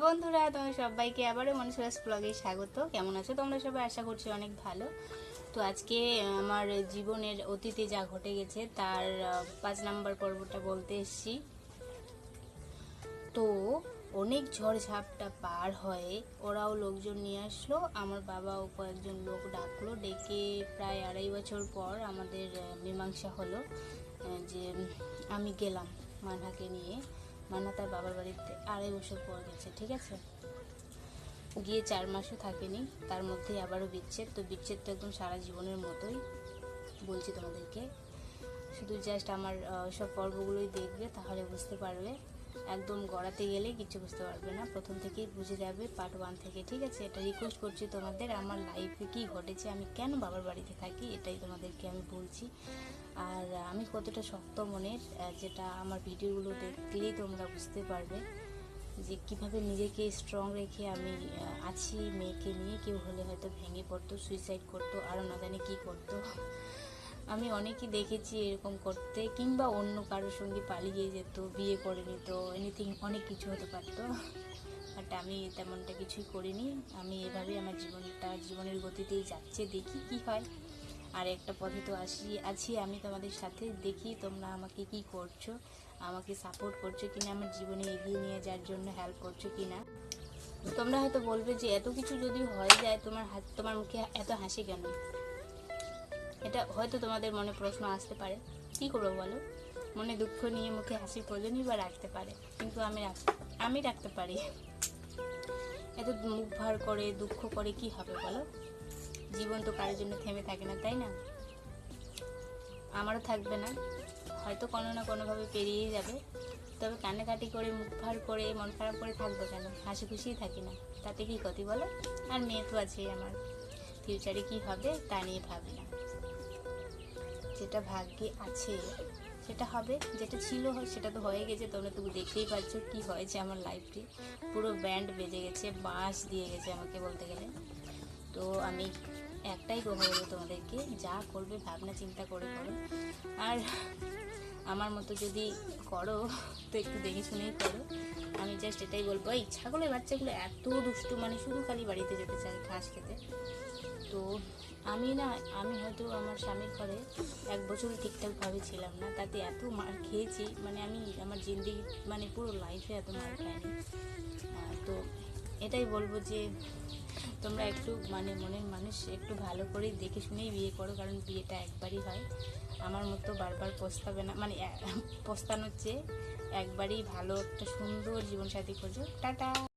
বন্ধুরা তোমার সবাইকে আবারও মনুষ্যরাজ ব্লগে স্বাগত। কেমন আছো তোমরা সবাই? আশা করছি অনেক ভালো। তো আজকে আমার জীবনের অতীতে যা ঘটে গেছে, তার পাঁচ নাম্বার পর্বটা বলতে এসছি। তো অনেক ঝড় ঝাপটা পার হয়ে ওরাও লোকজন নিয়ে আসলো, আমার বাবাও কয়েকজন লোক ডাকলো, ডেকে প্রায় আড়াই বছর পর আমাদের মীমাংসা হলো যে আমি গেলাম মানহাকে নিয়ে। মানহা তার বাবার বাড়িতে আড়াই বছর পর গেছে, ঠিক আছে? গিয়ে চার মাসও থাকেনি, তার মধ্যেই আবারও বিচ্ছেদ। তো বিচ্ছেদ তো একদম সারা জীবনের মতোই বলছি তোমাদেরকে। শুধু জাস্ট আমার সব পর্বগুলোই দেখবে, তাহলে বুঝতে পারবে। একদম গড়াতে গেলে কিছু বুঝতে পারবে না। প্রথম থেকেই বুঝে যাবে পার্ট ওয়ান থেকে, ঠিক আছে? এটা রিকোয়েস্ট করছি তোমাদের, আমার লাইফে কি ঘটেছে, আমি কেন বাবার বাড়িতে থাকি, এটাই তোমাদেরকে আমি বলছি। আর আমি কতটা শক্ত মনের যেটা আমার ভিডিওগুলো দেখলেই তোমরা বুঝতে পারবে যে কীভাবে নিজেকে স্ট্রং রেখে আমি আছি মেয়েকে নিয়ে। কেউ হলে হয়তো ভেঙে পড়তো সুইসাইড করতো আরও না জানি কী করতো। আমি অনেকই দেখেছি এরকম করতে, কিংবা অন্য কারোর সঙ্গে পালিয়ে যেত, বিয়ে করে নিত এনিথিং অনেক কিছু হতে পারত। বাট আমি তেমনটা কিছুই করিনি। আমি এভাবে আমার জীবনটা, জীবনের গতিতেই যাচ্ছে, দেখি কি হয়। আর একটা পথে তো আসি, আছি আমি তোমাদের সাথে, দেখি তোমরা আমাকে কি করছ, আমাকে সাপোর্ট করছ কিনা, আমার জীবনে এগিয়ে নিয়ে যাওয়ার জন্য হেল্প করছ কিনা। তোমরা হয়তো বলবে যে এত কিছু যদি হয়ে যায়, তোমার হাত, তোমার মুখে এত হাসি কেন? এটা হয়তো তোমাদের মনে প্রশ্ন আসতে পারে। কি করব বলো? মনে দুঃখ নিয়ে মুখে হাসি প্রয়োজনই বা রাখতে পারে, কিন্তু আমি আমি রাখতে পারি। এত মুখ ভার করে, দুঃখ করে কি হবে বলো? জীবন তো কারোর জন্য থেমে থাকে না, তাই না? আমারও থাকবে না। হয়তো কোনো না কোনোভাবে পেরিয়ে যাবে। তবে কান্নাকাটি করে, মুখ ভার করে, মন খারাপ করে থাকব কেন? হাসি খুশিই থাকি না। তাতে কি ক্ষতি বলো? আর মেয়ে তো আছেই আমার। ফিউচারে কি হবে তা নিয়ে ভাবি না। যেটা ভাগ্যে আছে, সেটা হবে, যেটা ছিল সেটা তো হয়ে গেছে, তোমরা তুমি দেখতেই পাচ্ছ কি হয়েছে আমার লাইফটি পুরো ব্যান্ড বেজে গেছে, বাঁশ দিয়ে গেছে আমাকে বলতে গেলে। তো আমি একটাই কথা বলব তোমাদেরকে, যা করবে ভাবনা চিন্তা করে করো। আর আমার মতো যদি করো, তো একটু দেখে শুনেই করো। আমি জাস্ট এটাই বলব, এই ছাগলের বাচ্চাগুলো এত দুষ্টু মানে শুধু খালি বাড়িতে যেতে চায় ঘাস খেতে। তো আমি না, আমি হয়তো আমার স্বামীর ঘরে এক বছর ঠিকঠাকভাবে ছিলাম না, তাতে এত মার খেয়েছি মানে আমি আমার জিন্দিগি মানে পুরো লাইফে এত মার খাইনি। তো এটাই বলব যে তোমরা একটু মানে মনের মানুষ, একটু ভালো করে দেখে শুনেই বিয়ে করো, কারণ বিয়েটা একবারই হয়। আমার মতো বারবার পস্তাবে না মানে পস্তানোর চেয়ে একবারই ভালো একটা সুন্দর জীবনসাথী খোঁজো। টাটা!